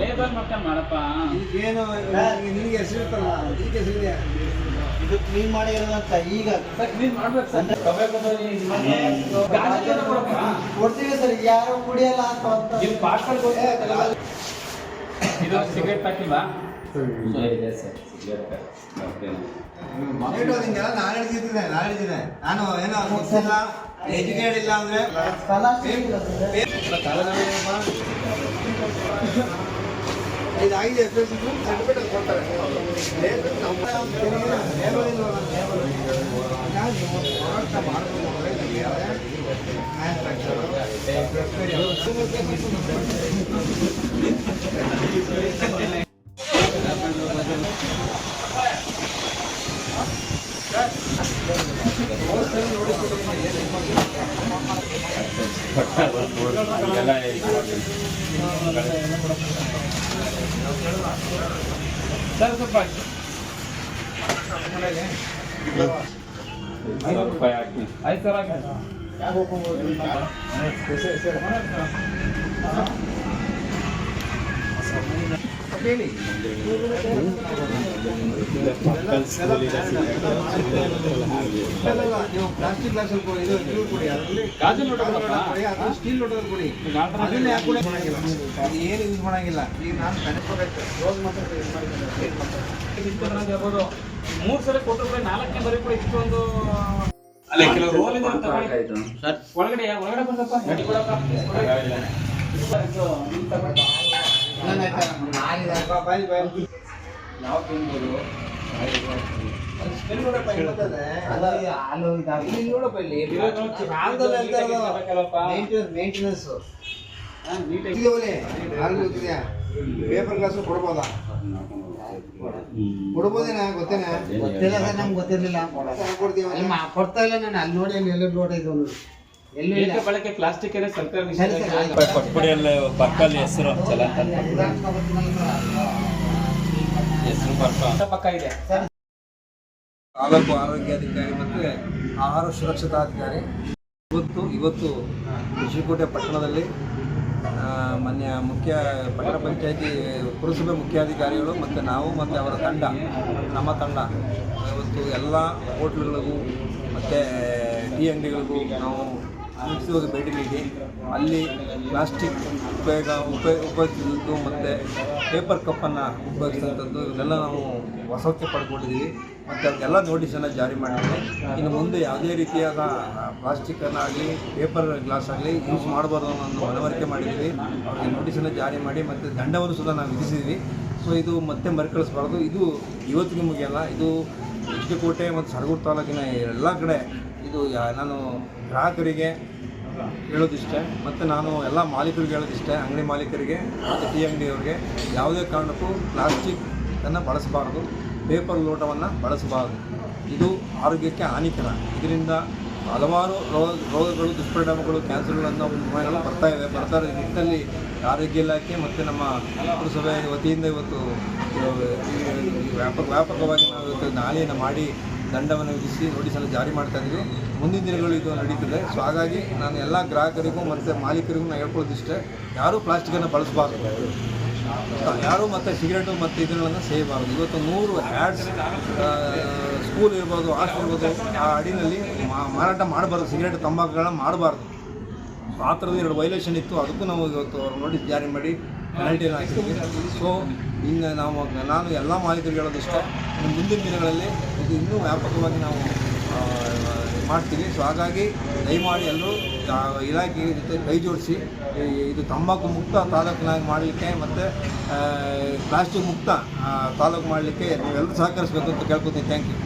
Labour ಮಟ್ಟ ಮಾಡಪ್ಪ. ಏನು ನಿನಗೆ ಹೆಸರು ಇರ್ತಲ್ಲ ಹೆಸರಿದೆ ಇದು. ಕ್ಲೀನ್ ಮಾಡಿರೋದಂತ ಈಗ. ಕ್ಲೀನ್ ಮಾಡ್ಬೇಕು ಸರ್. ಕೊಡ್ತೀವಿ ಸರ್ ಯಾರು ಕುಡಿಯಲ್ಲ ಅಂತ ಇದು ಪಾರ್ಸಲ್ ಇದು ಸಿಗರೇಟ್ ಹಾಕಿಲ್ವಾ ಇದೆ ಸರ್. ಸಿಗರೇಟ್ ನಾನು ನಾನು ನಾನು ಏನೋ ಮುಗಿಸಿಲ್ಲ. ಎಜುಕೇಟ್ ಇಲ್ಲ ಅಂದ್ರೆ ಇದಾಗಿದೆ ಸರ್ಟಿಫಿಕೇಟ್ ಕೊಡ್ತಾರೆ ಲೇಬರ್ ಆಯ್ತು ಸರ್ ಹಾಕಿ ಹೇಳಿ ಅಲ್ಲಲ್ಲ, ನೀವು ಪ್ಲಾಸ್ಟಿಕ್ ಗ್ಲಾಸಲ್ಲಿ ಕೊಡಿ, ಇದು ಇದು ಕೊಡಿ ಅದರಲ್ಲಿ ಗಾಜು ಲೋಟ ಕೊಡಿ ಅದು ಸ್ಟೀಲ್ ಲೋಟದಲ್ಲಿ ಕೊಡಿ ಅದನ್ನ ಯಾಕೆ ಕೂಡ ಮಾಡಂಗಿಲ್ಲ ಅದು ಏನು ಯೂಸ್ ಮಾಡಂಗಿಲ್ಲ ಈಗ ನಾನು ಕನೆಕ್ಟ್ ರೋಸ್ ಮಾತ್ರ ಯೂಸ್ ಇರ್ಬೋದು ಮೂರ್ ಸಲ ಕೊಟ್ಟರು ನಾಲ್ಕನೇ ಬರೀ ಕೂಡ ಇಷ್ಟೊಂದು ಅಲ್ಲ ಕೆಲವು ರೋಲ್ ಇದೆ ಅಂತ ಸರ್ ಒಳಗಡೆ ಒಳಗಡೆ ಬಂದಪ್ಪ ಗಡಿ ಕೊಡಪ್ಪ ನಾವು ತಿನ್ಬೋದು ನೋಡಪ್ಪ ಇಲ್ಲಿ. ಮೇಂಟೆನೆನ್ಸ್ ಗೊತ್ತಿದೆಯಾ ಪೇಪರ್ ಗ್ಲಾಸ್ ಕೊಡ್ಬೋದಾ ಕೊಡ್ಬೋದೇನಾ? ಗೊತ್ತೇನಾ? ಗೊತ್ತಿಲ್ಲ ಸರ್ ನಮ್ಗೆ ಗೊತ್ತಿರ್ಲಿಲ್ಲ. ಕೊಡ್ತೀವಿ ಕೊಡ್ತಾ ಇಲ್ಲ ನಾನು ಅಲ್ಲಿ ನೋಡಿ ಅಲ್ಲಿ ನೋಡಿದ್ರು ಎಲ್ಲೂ ಬಳಕೆ ಪ್ಲಾಸ್ಟಿಕ್ ಏನೇ ಸರ್ಕಾರ ಪಕ್ಕಲ್ಲಿ ಹೆಸರು ಚಲ ಹೆಸರು ಬರ್ತಾ ಪಕ್ಕ ಇದೆ. ತಾಲೂಕು ಆರೋಗ್ಯಾಧಿಕಾರಿ ಮತ್ತು ಆಹಾರ ಸುರಕ್ಷತಾಧಿಕಾರಿ ಇವತ್ತು ಇವತ್ತು ಋಷಿಕೋಟೆ ಪಟ್ಟಣದಲ್ಲಿ ಮೊನ್ನೆ ಮಾನ್ಯ ಮುಖ್ಯ ಪಟ್ಟಣ ಪಂಚಾಯತಿ ಪುರಸಭೆ ಮುಖ್ಯಾಧಿಕಾರಿಗಳು ಮತ್ತು ನಾವು ಮತ್ತು ಅವರ ತಂಡ ನಮ್ಮ ತಂಡ ಇವತ್ತು ಎಲ್ಲ ಹೋಟ್ಲುಗಳಿಗೂ ಮತ್ತು ಟೀ ಅಂಗಡಿಗಳಿಗೂ ನಾವು ಮುಗಿಸುವಾಗ ಭೇಟಿ ನೀಡಿ, ಅಲ್ಲಿ ಪ್ಲಾಸ್ಟಿಕ್ ಉಪಯೋಗ ಉಪಯೋಗ ಉಪಯೋಗಿಸಿದ್ದು ಮತ್ತು ಪೇಪರ್ ಕಪ್ಪನ್ನು ಉಪಯೋಗಿಸಿದಂಥದ್ದು ಇವನ್ನೆಲ್ಲ ನಾವು ವಸತಿ ಪಡ್ಕೊಂಡಿದ್ದೀವಿ ಮತ್ತು ಅದಕ್ಕೆಲ್ಲ ನೋಟಿಸನ್ನು ಜಾರಿ ಮಾಡಿದ್ವಿ. ಇನ್ನು ಮುಂದೆ ಯಾವುದೇ ರೀತಿಯಾದ ಪ್ಲಾಸ್ಟಿಕ್ಕನ್ನು ಆಗಲಿ ಪೇಪರ್ ಗ್ಲಾಸ್ ಆಗಲಿ ಯೂಸ್ ಮಾಡಬಾರ್ದು ಅನ್ನೋದು ಮನವರಿಕೆ ಮಾಡಿದ್ದೀವಿ. ಅವ್ರಿಗೆ ನೋಟಿಸನ್ನು ಜಾರಿ ಮಾಡಿ ಮತ್ತು ದಂಡವನ್ನು ಸಹ ನಾವು ವಿಧಿಸಿದ್ವಿ. ಸೊ ಇದು ಮತ್ತೆ ಮರುಕಳಿಸ್ಬಾರ್ದು. ಇದು ಇವತ್ತಿಗೆ ಮುಗಿಯಲ್ಲ ಇದು ಎಚ್ ಕೋಟೆ ಮತ್ತು ಸರಗೂರು ತಾಲೂಕಿನ ಎಲ್ಲ ಕಡೆ ಇದು ನಾನು ಗ್ರಾಹಕರಿಗೆ ಹೇಳೋದಿಷ್ಟೇ, ಮತ್ತು ನಾನು ಎಲ್ಲ ಮಾಲೀಕರಿಗೆ ಹೇಳೋದಿಷ್ಟೇ, ಅಂಗಡಿ ಮಾಲೀಕರಿಗೆ ಮತ್ತು ಟೀ ಅಂಗಡಿಯವ್ರಿಗೆ ಯಾವುದೇ ಕಾರಣಕ್ಕೂ ಪ್ಲಾಸ್ಟಿಕ್ಕನ್ನು ಬಳಸಬಾರ್ದು, ಪೇಪರ್ ಲೋಟವನ್ನು ಬಳಸಬಾರ್ದು. ಇದು ಆರೋಗ್ಯಕ್ಕೆ ಹಾನಿಕರ. ಇದರಿಂದ ಹಲವಾರು ರೋಗ ರೋಗಗಳು, ದುಷ್ಪರಿಣಾಮಗಳು, ಕ್ಯಾನ್ಸರ್ಗಳನ್ನು ಉಂಟುಗಳು ಬರ್ತಾ ಇದೆ ಬರ್ತಾ ಇರೋ ನಿಟ್ಟಿನಲ್ಲಿ ಆರೋಗ್ಯ ಇಲಾಖೆ ಮತ್ತು ನಮ್ಮ ಪುರಸಭೆ ವತಿಯಿಂದ ಇವತ್ತು ವ್ಯಾಪಕ, ವ್ಯಾಪಕವಾಗಿ ನಾವು ಇವತ್ತು ನಾಳೆಯನ್ನು ಮಾಡಿ ದಂಡವನ್ನು ವಿಧಿಸಿ ನೋಟಿಸನ್ನು ಜಾರಿ ಮಾಡ್ತಾ ಇದ್ದೀವಿ. ಮುಂದಿನ ದಿನಗಳು ಇದು ನಡೀತದೆ. ಸೊ ಹಾಗಾಗಿ ನಾನು ಎಲ್ಲ ಗ್ರಾಹಕರಿಗೂ ಮತ್ತು ಮಾಲೀಕರಿಗೂ ನಾನು ಹೇಳ್ಕೊಳ್ಳೋದಿಷ್ಟೇ ಯಾರೂ ಪ್ಲಾಸ್ಟಿಕನ್ನು ಬಳಸಬಾರ್ದು? ಯಾರು ಮತ್ತು ಸಿಗರೇಟು ಮತ್ತು ಇದನ್ನು ಸೇಯಬಾರದು ಇವತ್ತು ನೂರು ಹ್ಯಾಡ್ಸ್ ಸ್ಕೂಲ್ ಇರ್ಬೋದು ಹಾಸ್ಟೆಲ್ ಇರ್ಬೋದು, ಆ ಅಡಿನಲ್ಲಿ ಮಾರಾಟ ಮಾಡಬಾರ್ದು. ಸಿಗರೇಟ್, ತಂಬಾಕುಗಳನ್ನ ಮಾಡಬಾರ್ದು. ಆ ಥರದ್ದು ಎರಡು ವೈಲೇಷನ್ ಇತ್ತು. ಅದಕ್ಕೂ ನಾವು ಇವತ್ತು ನೋಟಿಸ್ ಜಾರಿ ಮಾಡಿ ಪೆನಾಲ್ಟಿಯನ್ನು ಹಾಕಿದ್ವಿ ಸೊ ಇನ್ನು ನಾವು ನಾನು ಎಲ್ಲ ಮಾಲೀಕರಿಗೆ ಹೇಳೋದಿಷ್ಟೇ ಇನ್ನು ಮುಂದಿನ ದಿನಗಳಲ್ಲಿ ಇದು ಇನ್ನೂ ವ್ಯಾಪಕವಾಗಿ ನಾವು ಮಾಡ್ತೀವಿ. ಸೊ ಹಾಗಾಗಿ ದಯಮಾಡಿ ಎಲ್ಲರೂ ಇಲಾಖೆ ಜೊತೆ ಕೈ ಜೋಡಿಸಿ ಇದು ತಂಬಾಕು ಮುಕ್ತ ತಾಲೂಕಿನಾಗಿ ಮಾಡಲಿಕ್ಕೆ ಮತ್ತು ಪ್ಲಾಸ್ಟಿಕ್ ಮುಕ್ತ ತಾಲೂಕು ಮಾಡಲಿಕ್ಕೆ ನೀವೆಲ್ಲರೂ ಸಹಕರಿಸಬೇಕು ಅಂತ ಕೇಳ್ಕೊತೀನಿ. Thank you